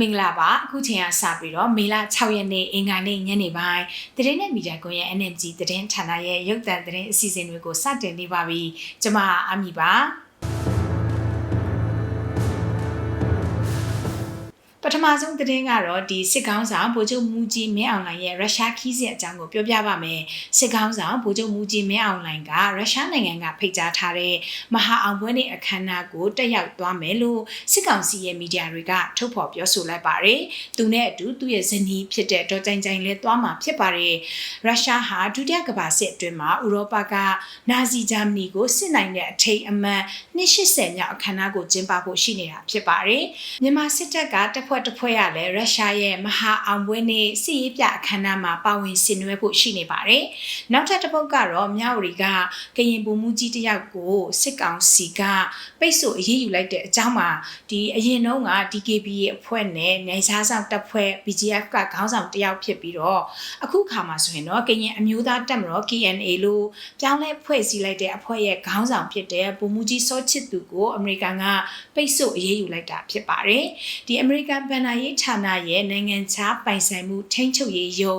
မင်္ဂလာပါအခုချိန်ကစပြီးတော့မေလ6ရက်နေ့အင်္ဂါနေ့ညနေပိုင်းတရင်နဲ့မီဒီယာကွန်ရဲ့ NMG တရင်ဌာနရဲ့ရုပ်သံတရင်အစီအစဉ်တွေကိုစတင်နေပါပြီကျွန်မအမီပါ ထမဆုံးသတင်းကတော့ဒီစစ်ကောင်းဆောင်ဗိုလ်ချုပ်မူကြီးမင်းအောင်လှိုင်ရဲ့ရုရှားခီးစစ်အကြောင်းကိုပြောပြပါမယ်စစ်ကောင်းဆောင်ဗိုလ်ချုပ်မူကြီးမင်းအောင်လှိုင်ကရုရှားနိုင်ငံကဖိတ်ကြားထားတဲ့မဟာအောင်ပွဲနေ့အခမ်းအနားကိုတက်ရောက်သွားမယ်လို့စစ်ကောင်စီရဲ့မီဒီယာတွေကထုတ်ဖော်ပြောဆိုလိုက်ပါတယ်သူနဲ့အတူသူ့ရဲ့ဇနီးဖြစ်တဲ့ဒေါ်ကြိုင်ကြိုင်လည်းသွားမှာဖြစ်ပါတယ်ရုရှားဟာဒုတိယကမ္ဘာစစ်အတွင်းမှာဥရောပကနာဇီဂျာမနီကိုစစ်နိုင်တဲ့အထိတ်အမှန်280မြောက်အခမ်းအနားကိုကျင်းပဖို့ရှိနေတာဖြစ်ပါတယ်မြန်မာစစ်တပ်ကတပ်ဖွဲ့တစ်ဖွဲ့ရလဲရုရှားရဲ့မဟာအောင်ပွဲနေ့စစ်ရေးပြအခမ်းအနားမှာပါဝင်ဆင်နွှဲဖို့ရှိနေပါတယ်။နောက်ထပ်တစ်ပုတ်ကတော့မြဝတီကကရင်ပုံမှုကြီးတယောက်ကိုစစ်ကောင်စီကပိတ်ဆို့အရေးယူလိုက်တဲ့အကြောင်းမှာဒီအရင်တုန်းက DKB ရဲ့အဖွဲ့နဲ့နိုင်စားဆောင်တပ်ဖွဲ့ BGF ကခေါင်းဆောင်တယောက်ဖြစ်ပြီးတော့အခုခါမှာဆိုရင်တော့ကရင်အမျိုးသားတပ်မတော် KNA လို့ပြောင်းလဲဖွဲ့စည်းလိုက်တဲ့အဖွဲ့ရဲ့ခေါင်းဆောင်ဖြစ်တဲ့ပုံမှုကြီးစောချစ်သူကိုအမေရိကန်ကပိတ်ဆို့အရေးယူလိုက်တာဖြစ်ပါတယ်။ဒီအမေရိကန်ဘဏ္ဍာရေးဌာနရဲ့နိုင်ငံခြားပိုင်ဆိုင်မှုထိန်းချုပ်ရေးယုံ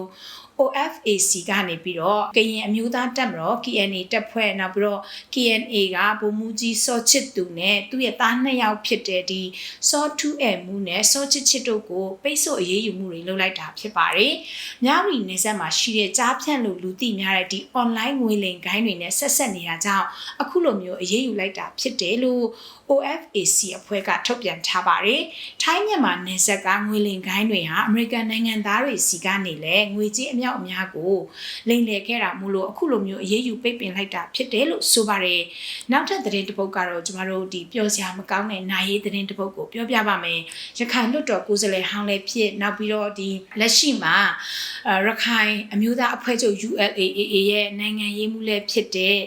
OFAC ကနေပြီးတော့ကရင်အမျိုးသားတပ်မတော် KNA တပ်ဖွဲ့နောက်ပြီးတော့ KNA ကဗိုလ်မှူးကြီးစောချစ်သူနဲ့သူ့ရဲ့သားနှစ်ယောက်ဖြစ်တဲ့ဒီစောထူးအဲမှုနဲ့စောချစ်ချစ်တို့ကိုပိတ်ဆို့အရေးယူမှုတွေလုပ်လိုက်တာဖြစ်ပါတယ်။မြဝတီနေဆက်မှာရှိတဲ့ကြားဖြန့်လို့လူသိများတဲ့ဒီ online ငွေလိမ်ဂိုင်းတွေနဲ့ဆက်ဆက်နေတာကြောင့်အခုလိုမျိုးအရေးယူလိုက်တာဖြစ်တယ်လို့ OFAC အဖွဲ့ကထုတ်ပြန်ထားပါတယ်။ထိုင်းမြန်မာနယ်စပ်ကငွေလိမ်ဂိုင်းတွေဟာအမေရိကန်နိုင်ငံသားတွေစီကနေလဲငွေကြေးအမြောက်အများကိုလိမ်လည်ခဲ့တာမို့လို့အခုလိုမျိုးအရေးယူပိတ်ပင်လိုက်တာဖြစ်တယ်လို့ဆိုပါတယ်။နောက်ထပ်သတင်းတစ်ပုဒ်ကတော့ကျမတို့ဒီပြောစရာမကောင်းတဲ့နိုင်ရေးသတင်းတစ်ပုဒ်ကိုပြောပြပါမယ်။ရခိုင်လွတ်တော်ကိုယ်စားလှယ်ဟောင်းလည်းဖြစ်နောက်ပြီးတော့ဒီလက်ရှိမှာရခိုင်အမျိုးသားအဖွဲ့ချုပ် ULAAA ရဲ့နိုင်ငံရေးမှုလည်းဖြစ်တဲ့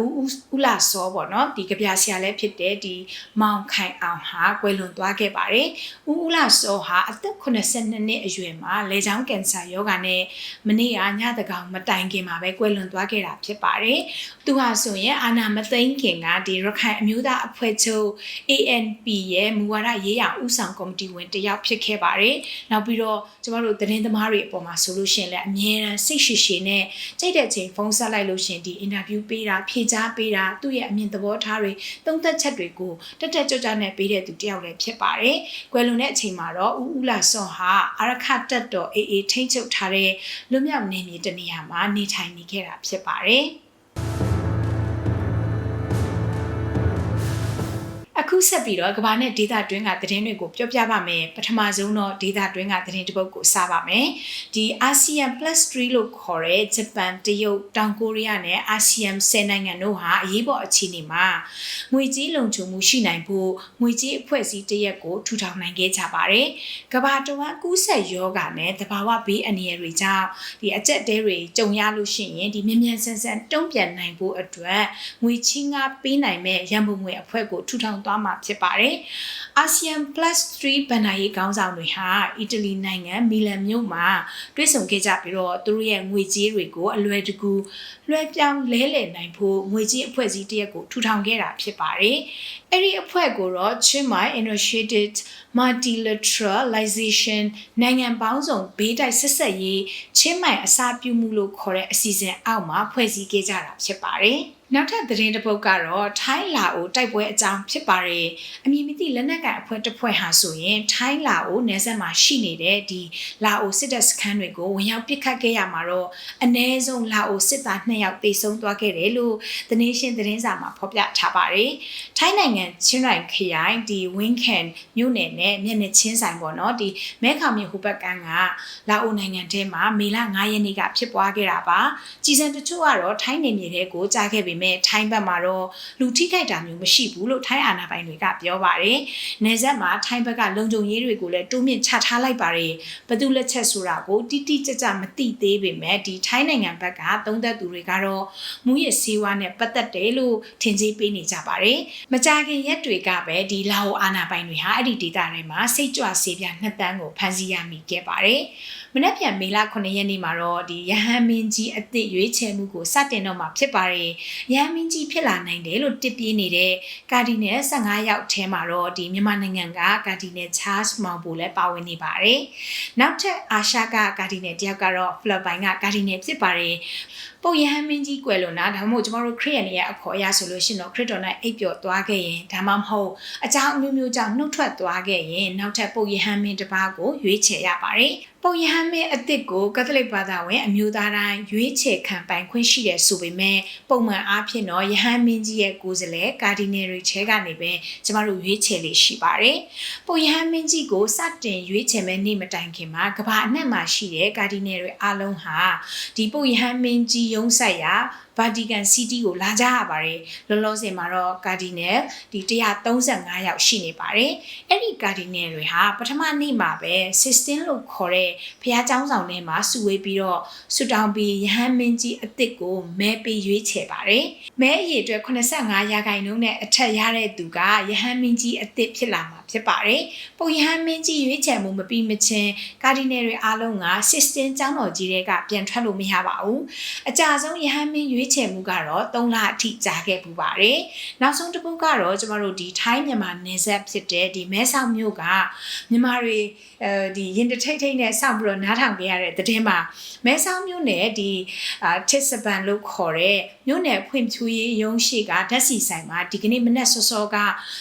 ဦးဦးလာစောပေါ့နော်ဒီကြပြဆရာလည်းဖြစ်တဲ့ဒီမောင်ခိုင်အောင်ဟာကွယ်လွန်သွားခဲ့ပါတယ်။ဦးဦးလာစောဟာအသက်82နှစ်အရွယ်မှာလေကြောင်းကင်ဆာရောဂါနဲ့မနေ့ကညတကောင်မတိုင်ခင်မှာပဲကွယ်လွန်သွားခဲ့တာဖြစ်ပါတယ်။သူဟာဆိုရင်အာနာမသိန်းခင်ကဒီရခိုင်အမျိုးသားအဖွဲ့ချုပ် ANP ရဲ့မူဝါဒရေးရာဥဆောင်ကော်မတီဝင်တယောက်ဖြစ်ခဲ့ပါတယ်။နောက်ပြီးတော့ကျမတို့သတင်းသမားတွေအပေါ်မှာဆိုလို့ရှိရင်လည်းအမြဲတမ်းစိတ်ရှိရှိနဲ့ကြိတ်တဲ့ချိန်ဖုန်းဆက်လိုက်လို့ရှင်ဒီအင်တာဗျူးပေးတာဖြေကြားပေးတာသူ့ရဲ့အမြင်သဘောထားတွေသုံးသက်ချက်တွေကိုတက်တက်ကြွကြွနဲ့ပေးတဲ့သူတယောက်လည်းဖြစ်ပါတယ်။ကွယ်လွန်တဲ့အချိန်မှာတော့ဦးဦးလာစောဟာအာရခတက်တော်အေးအေးထိမ့်ချုပ်ထားတဲ့လွတ်မြောက်နေမြေတနေရာမှာနေထိုင်နေခဲ့တာဖြစ်ပါတယ်။ ဆက်ပြီးတော့ကဘာနဲ့ဒေတာတွင်းကသတင်းတွေကိုပြောပြပါမယ်ပထမဆုံးတော့ဒေတာတွင်းကသတင်းတစ်ပုဒ်ကိုစပါမယ်ဒီ ASEAN Plus 3လို့ခေါ်တဲ့ဂျပန်တရုတ်တောင်ကိုရီးယားနဲ့ ASEAN 10နိုင်ငံတို့ဟာအရေးပေါ်အခြေအနေမှာငွေကြေးလုံခြုံမှုရှိနိုင်ဖို့ငွေကြေးအဖွဲ့အစည်းတရက်ကိုထူထောင်နိုင်ခဲ့ကြပါတယ်ကဘာတဝမ်းကူးဆက်ယောဂနဲ့တဘာဝဘေးအန္တရာယ်တွေကြောင့်ဒီအကျက်တဲတွေကြုံရလို့ရှိရင်ဒီမြ мян ဆန်းဆန်းတုံ့ပြန်နိုင်ဖို့အတွက်ငွေချင်းကပေးနိုင်မဲ့ရန်ပုံငွေအဖွဲ့ကိုထူထောင်သွား ာမှာဖြစ်ပါတယ်။ ASEAN Plus 3ဘဏ္ဍာရေးခေါင်းဆောင်တွေဟာအီတလီနိုင်ငံမီလန်မြို့မှာတွေ့ဆုံခဲ့ကြပြီးတော့သူတို့ရဲ့ငွေကြေးတွေကိုအလွယ်တကူလွှဲပြောင်းလဲလှယ်နိုင်ဖို့ငွေကြေးအဖွဲ့အစည်းတရက်ကိုထူထောင်ခဲ့တာဖြစ်ပါတယ်။အဲ့ဒီအဖွဲ့ကိုတော့ Chimay Initiated Multilateralization နိုင်ငံပေါင်းစုံဘေးတိုက်ဆက်ဆက်ရေးချင်းမိုင်အစာပြုမှုလို့ခေါ်တဲ့အစီအစဉ်အောက်မှာဖွဲ့စည်းခဲ့ကြတာဖြစ်ပါတယ်။ နောက်ထပ်သတင်းတစ်ပုဒ်ကတော့ထိုင်းလာအိုတိုက်ပွဲအကြောင်းဖြစ်ပါတယ်အမည်မသိလက်နက်ကန်အဖွဲ့တစ်ဖွဲ့ဟာဆိုရင်ထိုင်းလာအိုနယ်စပ်မှာရှိနေတဲ့ဒီလာအိုစစ်တပ်စခန်းတွေကိုဝင်ရောက်ပစ်ခတ်ခဲ့ရမှာတော့အ ਨੇ ဆုံးလာအိုစစ်သား2ယောက်သေဆုံးသွားခဲ့တယ်လို့ The Nation သတင်းစာမှာဖော်ပြထားပါတယ်ထိုင်းနိုင်ငံချင်းရိုင်ခရိုင်ဒီ Wincan မြို့နယ်နဲ့မျက်နှာချင်းဆိုင်ပေါ့နော်ဒီမဲခေါင်မြို့ဟိုဘက်ကန်းကလာအိုနိုင်ငံထဲမှာမေလ9ရက်နေ့ကဖြစ်ပွားခဲ့တာပါကြီးစံတချို့ကတော့ထိုင်းနယ်မြေတွေကိုကြားခဲ့ပေမဲ့ထိုင်းဘက်မှာတော့လူထိခိုက်တာမျိုးမရှိဘူးလို့ထိုင်းအာဏာပိုင်တွေကပြောပါတယ်။နေဆက်မှာထိုင်းဘက်ကလုံခြုံရေးတွေကိုလည်းတိုးမြင့်ချထားလိုက်ပါတယ်။ဘသူလက်ချက်ဆိုတာကိုတိတိကျကျမသိသေးပေမဲ့ဒီထိုင်းနိုင်ငံဘက်ကသုံးသက်သူတွေကတော့မူရစေဝါနဲ့ပတ်သက်တယ်လို့ထင်ကြီးပေးနေကြပါတယ်။မကြခင်ရက်တွေကပဲဒီလာအိုအာဏာပိုင်တွေဟာအဲ့ဒီဒေသတွေမှာစိတ်ကြွဆေးပြားနှစ်တန်းကိုဖမ်းဆီးရမိခဲ့ပါတယ်။မနေ့ပြန်မေလ9ရက်နေ့မှာတော့ဒီရဟန်းမင်းကြီးအသစ်ရွေးချယ်မှုကိုစတင်တော့မှာဖြစ်ပါတယ်ရဟန်းမင်းကြီးဖြစ်လာနိုင်တယ်လို့တစ်ပြေးနေတဲ့ကာဒီနယ်15ယောက်ထဲမှာတော့ဒီမြန်မာနိုင်ငံကကာဒီနယ် Charles မောင်ပိုလည်းပါဝင်နေပါတယ်နောက်ထပ်အာရှကကာဒီနယ်တယောက်ကတော့ဖလစ်ပိုင်ကကာဒီနယ်ဖြစ်ပါတယ်ပုံရဟန်းမင်းကြီးကွယ်လို့နာဒါမှမဟုတ်ကျမတို့ခရစ်ယာန်တွေရဲ့အခေါ်အရဆိုလို့ရှိရင်တော့ခရစ်တော်နဲ့အိပ်ပျော်သွားခဲ့ရင်ဒါမှမဟုတ်အကြောင်းအမျိုးမျိုးကြောင့်နှုတ်ထွက်သွားခဲ့ရင်နောက်ထပ်ပုံရဟန်းမင်းတစ်ပါးကိုရွေးချယ်ရပါတယ် ပုံရဟန်းမင်းအစ်စ်ကိုကက်သလစ်ဘာသာဝင်အမျိုးသားတိုင်းရွေးချယ်ခံပိုင်ခွင့်ရှိတယ်ဆိုပေမဲ့ပုံမှန်အားဖြင့်တော့ယဟန်မင်းကြီးရဲ့ကိုယ်စားလှယ်ကာဒီနယ်တွေချဲကနေပဲကျမတို့ရွေးချယ်လေးရှိပါတယ်။ပုံယဟန်မင်းကြီးကိုစတင်ရွေးချယ်မဲ့နေ့မတိုင်ခင်မှာကမ္ဘာအနှံ့မှာရှိတဲ့ကာဒီနယ်တွေအားလုံးဟာဒီပုံယဟန်မင်းကြီးရုံးဆိုင်ရာ Vatican City ကိုလာကြရပါတယ်လောလောဆယ်မှာတော့ Cardinal ဒီ135ယောက်ရှိနေပါတယ်အဲ့ဒီ Cardinal တွေဟာပထမနေ့မှာပဲ Sistine လို့ခေါ်တဲ့ဘုရားကျောင်းဆောင်ထဲမှာစုဝေးပြီးတော့ဆုတောင်းပြီးယဟန်မင်းကြီးအစ်စ်ကိုမဲပေးရွေးချယ်ပါတယ်မဲအရေအတွက်85ရာခိုင်နှုန်းနဲ့အထက်ရတဲ့သူကယဟန်မင်းကြီးအစ်စ်ဖြစ်လာမှာဖြစ်ပါတယ်ပုံယဟန်မင်းကြီးရွေးချယ်မှုမပြီးမချင်းကာဒီနယ်တွေအားလုံးက Sistine ကျောင်းတော်ကြီးတွေကပြန်ထွက်လို့မရပါဘူးအကြဆုံးယဟန်မင်းရွေးချယ်မှုကတော့3လအထိကြာခဲ့ပူပါတယ်နောက်ဆုံးတစ်ပုတ်ကတော့ကျမတို့ဒီထိုင်းမြန်မာနယ်စပ်ဖြစ်တဲ့ဒီမဲဆောက်မြို့ကမြန်မာတွေအဲဒီရင်တထိတ်ထိတ်နဲ့စောင့်ပြီးတော့နားထောင်ကြရတဲ့တဲ့င်းမှာမဲဆောက်မြို့နယ်ဒီအာတစ်စပန်လို့ခေါ်တဲ့မြို့နယ်ဖွံ့ဖြိုးရေးရုံးရှိကဓာတ်စီဆိုင်မှာဒီကနေ့မနက်စောစောက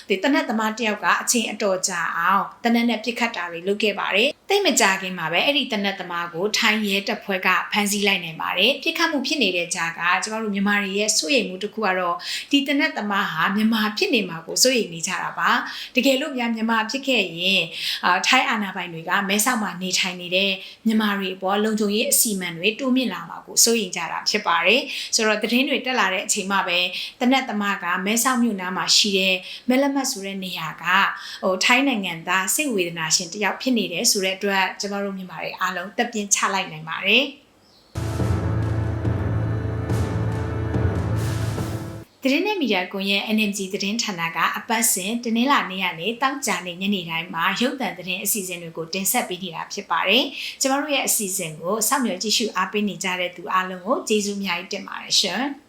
ဒီတနက်သမားတယောက်ကအချိန်အတော်ကြာအောင်တနက်နဲ့ပြစ်ခတ်တာတွေလုပ်ခဲ့ပါတယ်တိတ်မကြခင်မှာပဲအဲ့ဒီတနက်သမားကိုထိုင်းရဲတပ်ဖွဲ့ကဖမ်းဆီးလိုက်နိုင်ပါတယ်ပြစ်ခတ်မှုဖြစ်နေတဲ့ကြားကကျမတို့မြန်မာတွေရဲ့စိုးရိမ်မှုတစ်ခုကတော့ဒီတနက်သမားဟာမြန်မာဖြစ်နေမှာကိုစိုးရိမ်နေကြတာပါတကယ်လို့များမြန်မာဖြစ်ခဲ့ရင်အာထိုင်းအာဏာပိုင်တွေကမဲဆောက်မှာနေထိုင်နေတဲ့မြန်မာတွေပေါ်လုံခြုံရေးအစီအမံတွေတိုးမြင့်လာမှာကိုစိုးရိမ်ကြတာဖြစ်ပါတယ်ဆိုတော့သတင်းတွေတက်လာတဲ့အချိန်မှာပဲတနက်သမားကမဲဆောက်မြို့နားမှာရှိတဲ့မဲလမတ်ဆိုတဲ့နေရာကဟိုထိုင်းနိုင်ငံသားစိတ်ဝေဒနာရှင်တယောက်ဖြစ်နေတယ်ဆိုတဲ့အတွက်ကျမတို့မြန်မာတွေအားလုံးတက်ပြင်းချလိုက်နိုင်ပါတယ် သတင်းနဲ့မီဒီယာကွန်ရဲ့ NMG သတင်းဌာနကအပတ်စဉ်တနင်္လာနေ့ကနေတောက်ကြနေညနေတိုင်းမှာရုပ်သံသတင်းအစီအစဉ်တွေကိုတင်ဆက်ပေးနေတာဖြစ်ပါတယ်။ကျမတို့ရဲ့အစီအစဉ်ကိုစောင့်မျှော်ကြည့်ရှုအားပေးနေကြတဲ့သူအားလုံးကိုကျေးဇူးအများကြီးတင်ပါတယ်ရှင်။